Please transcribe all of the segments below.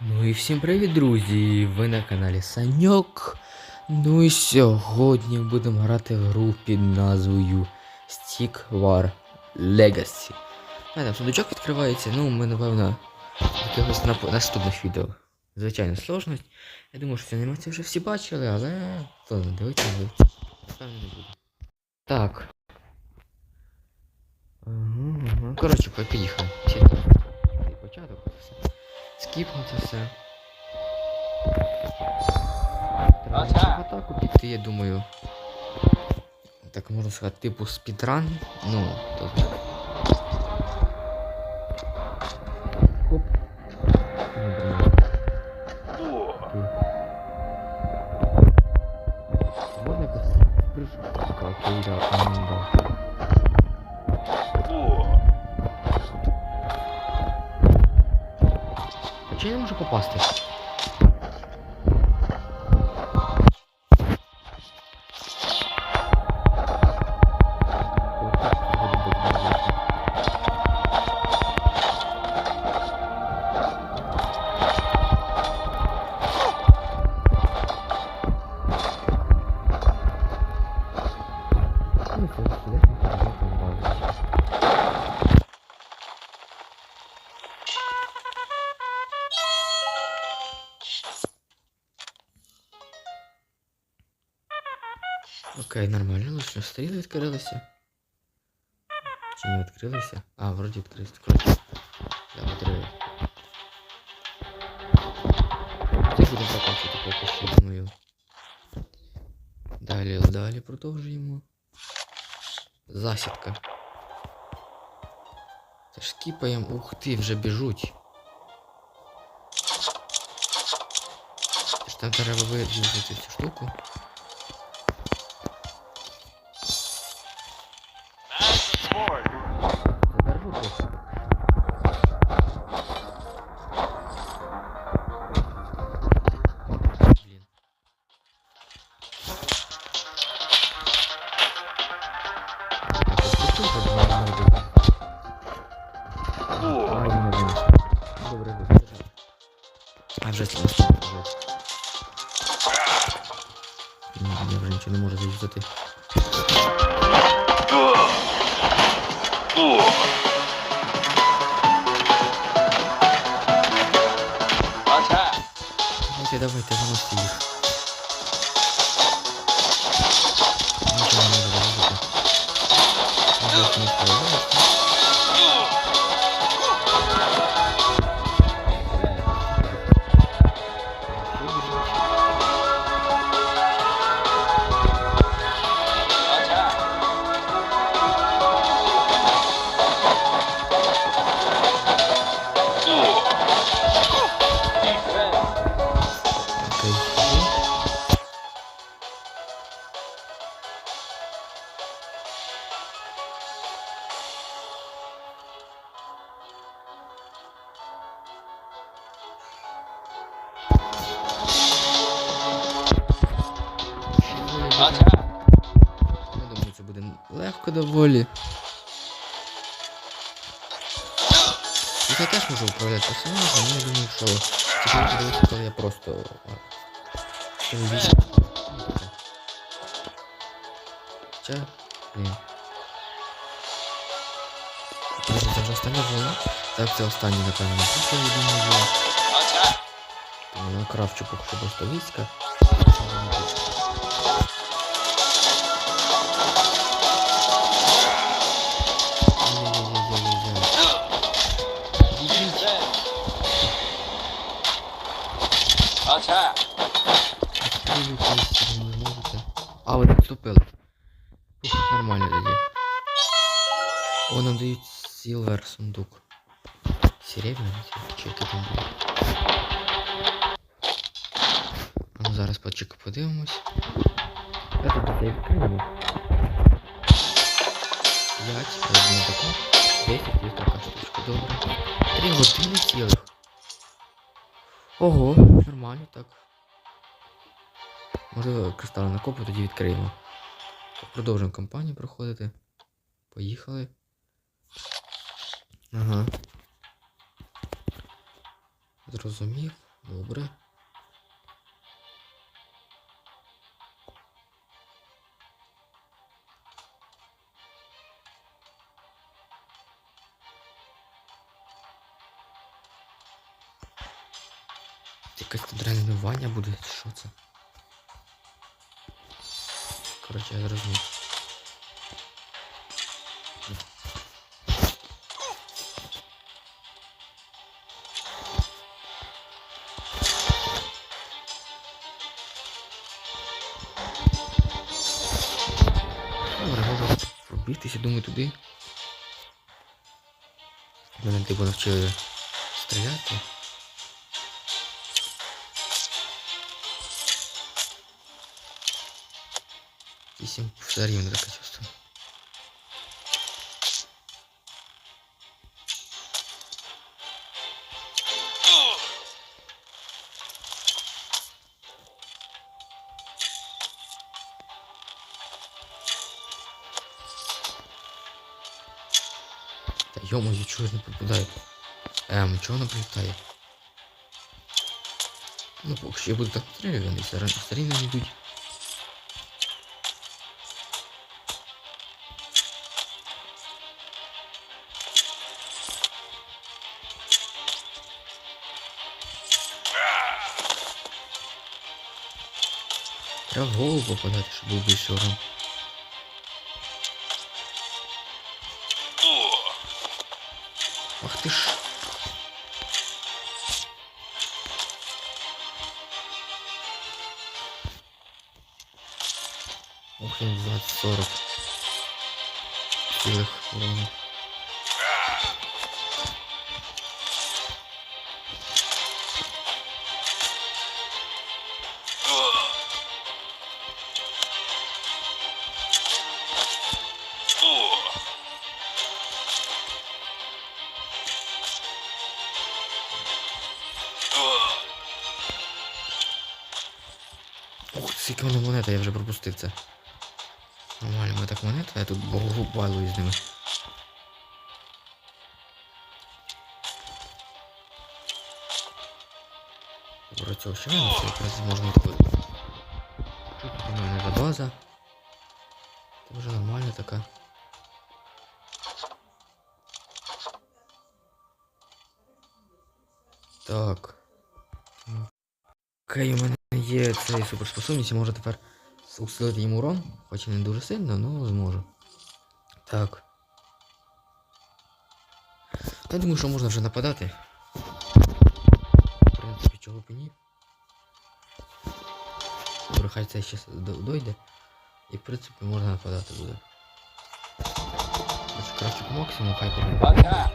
Ну і всім привіт, друзі! Ви на каналі Саньок. Ну і сьогодні будемо грати в гру під назвою Stick War Legacy. У мене там сундучок відкривається, ну ми напевно якихось на наступних відео. Звичайно, сложність. Я думаю, що цю анімацію вже всі бачили, але хто не дивиться, не буде. Так. Ага. Коротше, по- поїхали. Початок, все. Скіпнути все. Треба в атаку піти, я думаю. Так можна сказати, типу спідран. Ну, то. Стріли відкрилися. Чи не відкрилися? А, вроді відкрилися. Коротше, я відкрив. Це будемо покачувати поки що, думаю. Далі, далі продовжуємо. Засідка. Це ж скіпаємо. Ух ти, вже біжуть. Це ж Там треба вирізати цю штуку. Заюзати. Давайте, давайте, виносите їх. Нічого не можу легко доволі. І я теж можу управляти персонажем, але я думаю, що тепер подивитися, коли я просто. а, що ви вісім. Хоча, блін. Може, це вже остання волна? Так, це останній, напевно, після, я думаю, Тому на кравчу поки що просто війська. А, ви. Ух, нормально тоді. О, нам дають сілвер сундук. Серебряний чи який там був. Ну зараз почек подивимось. Я тут це відкриємо. 5, одна така, 10 і така штучка, добре. 3 години цілих. Ого, нормально так. Можливо, кристали на копу тоді відкриємо. Продовжуємо кампанію проходити. Поїхали. Ага. Зрозумів. Добре. Якесь тренування буде, що це? Коротше, я зрозумів. Добре, можу пробігтися, думаю, туди. Мене типу навчили стріляти. Вісім все рівно таке чувство. Та йому чого не попадає? Ем, чого не прилітає? Ну, поки що я буду так стрілювати, все равно все рівно не йдуть. Треба в голову попадати, щоб був більше урон. Ах ти ж. Ох, він 20-40 цілих урону. Скільки воно монета, я вже пропустив це. Нормально, ми так монета, я тут балую з ними. Про цього ще мене це якраз можна відходити. Тут у мене за база. Це вже нормальна така. Так. Окей, у мене є цей суперспособність, і можу тепер усилити їм урон, хоч і не дуже сильно, але зможу. Так. Я думаю, що можна вже нападати. В принципі, чого б і ні. Добре, хай це ще дойде. І в принципі можна нападати буде. Короче, краще по максимуму, хай побігає.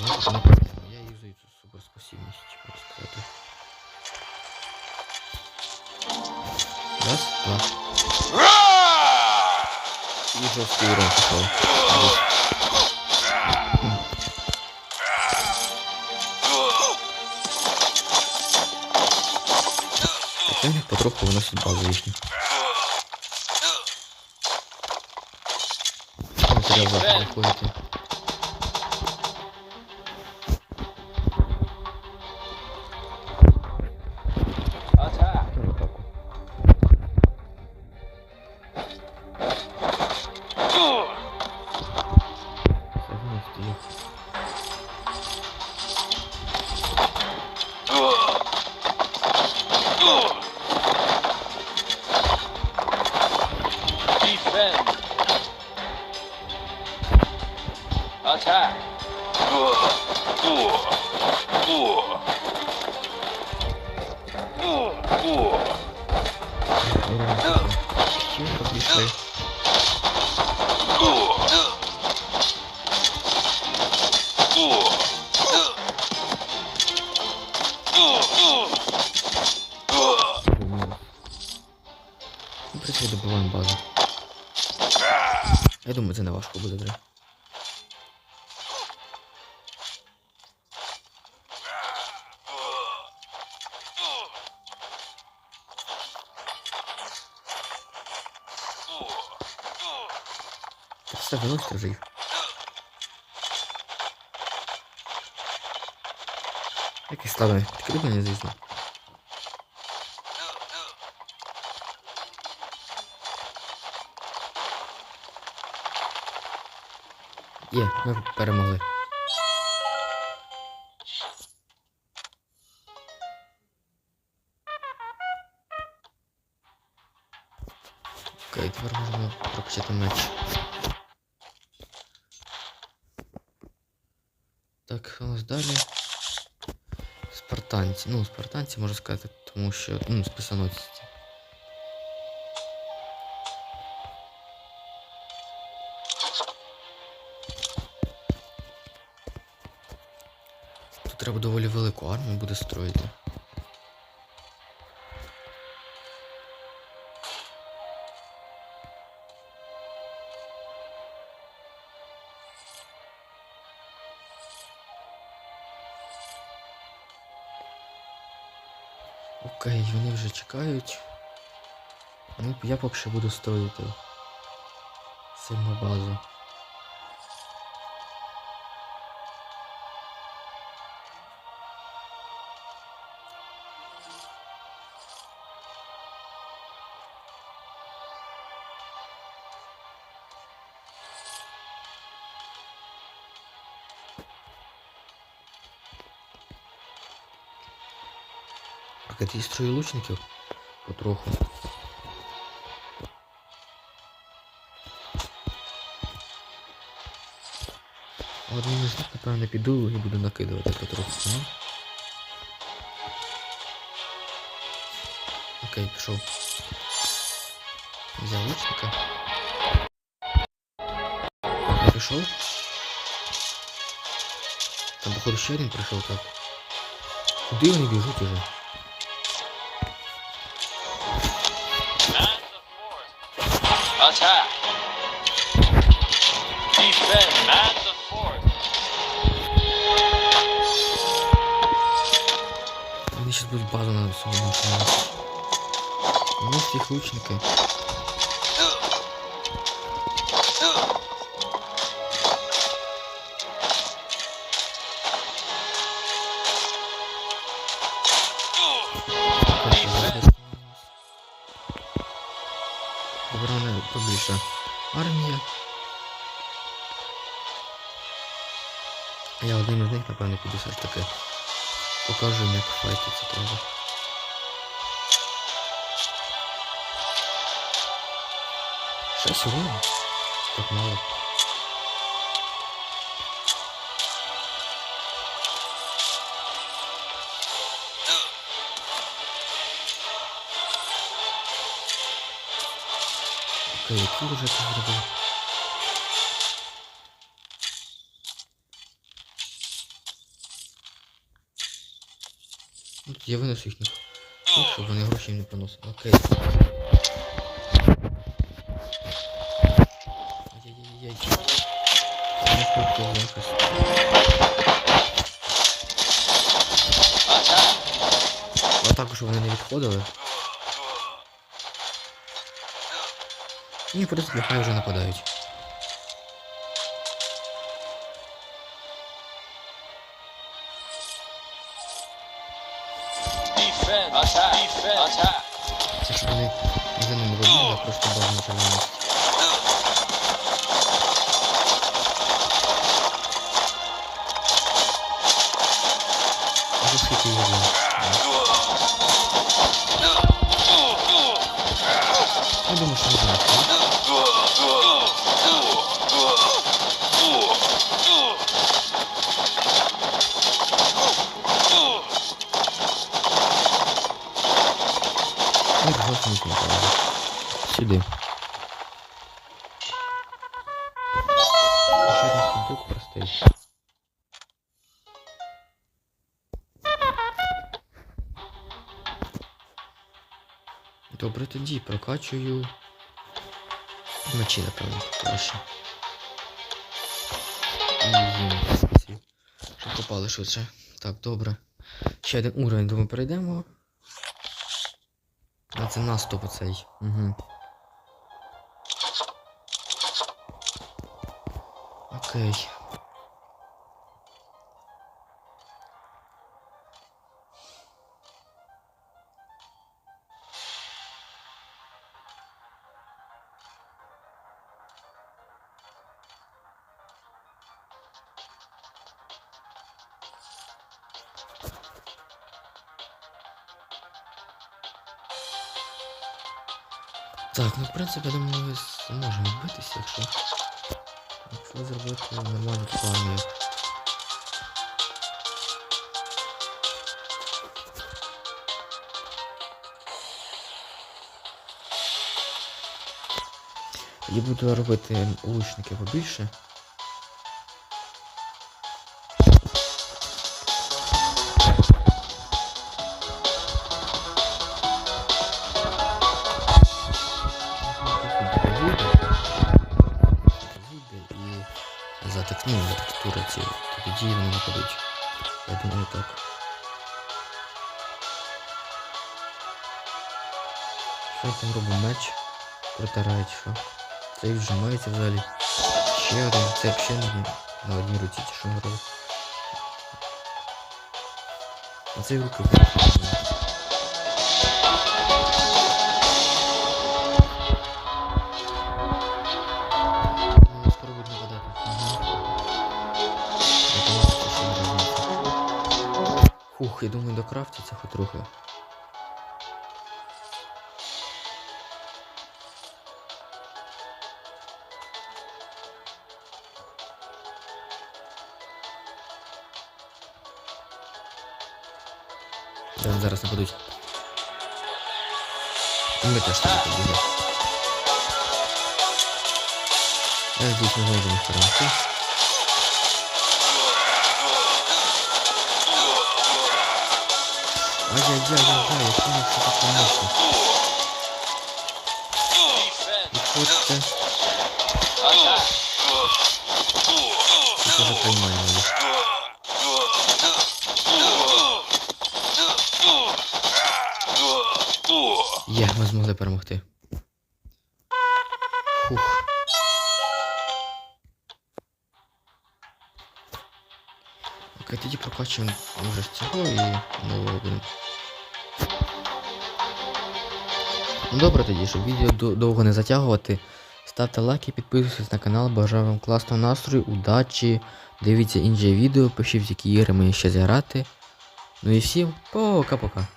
Ну, на максимум. Я юзаю цю суперспосібність, можна сказати. Раз, два. И жесткий урон пошел. У них потроху выносит базу їхню. Материал завтра выходит. Я думаю, це не важко буде вже. Все, виносите вже їх. Який слабий підкріплення, звісно. Є, ми перемогли. Окей, тепер можна прокачати меч. Так, у нас далі. Спартанці. Ну, спартанці можна сказати, тому що. Ну, списаносці. Треба доволі велику армію буде строїти. Окей, вони вже чекають. Ну, я поки що буду строїти сильну базу. Так, это я строю лучників потроху. Одним із них, напевно, піду і буду накидувати потроху. Ну? Окей, пішов. Взяв лучника. Я пішов. Там, походу, ще один прийшов так. Куди вони біжуть уже? Attack. Defend at the fort. Мне сейчас будет база надо все На всех лучника. Армія. Я один із них, напевно, піду все ж таки. Покажу, як файтиться треба. Шесть урону? Так мало. Які вже? Ну, Я винесу їхніх. Ну, щоб вони гроші не приносили. Окей. Ай-яй-яй-яй. Не хочу якось. Attack. А також щоб вони не відходили. Ні, в принципі, хай вже нападають. Це щоб вони за ними а просто базу почали Добре, тоді прокачую мечі, напевно, краще. Попали швидше. Так, добре. Ще один уровень, думаю, перейдемо. А це наступ оцей. Угу. Окей. Так, ну в принципі, я думаю, ми зможемо відбитися, якщо. Якщо зробити нормальну плану. Я буду робити лучники побільше. Що там робимо меч? Протирає чи що? Цей вжимається взагалі. Ще один, це взагалі на, одній руці чи що робить. А цей руки. Ну. Фух, я думаю, докрафтиться хоч трохи. Да, зараз нападуть. Ми теж так побігли. Я здесь не зможемо їх перемогти. Ай-яй-яй-яй-яй, я понял, що це. Відходьте. Attack. Це вже приймаємо їх. Є, ми змогли перемогти. Фух. Окей, тоді прокачуємо вже ж цього і нового будемо. Ну добре тоді, щоб відео довго не затягувати. Ставте лайки, підписуйтесь на канал, бажаю вам класного настрою, удачі. Дивіться інші відео, пишіть, які ігри мені ще зіграти. Ну і всім пока-пока.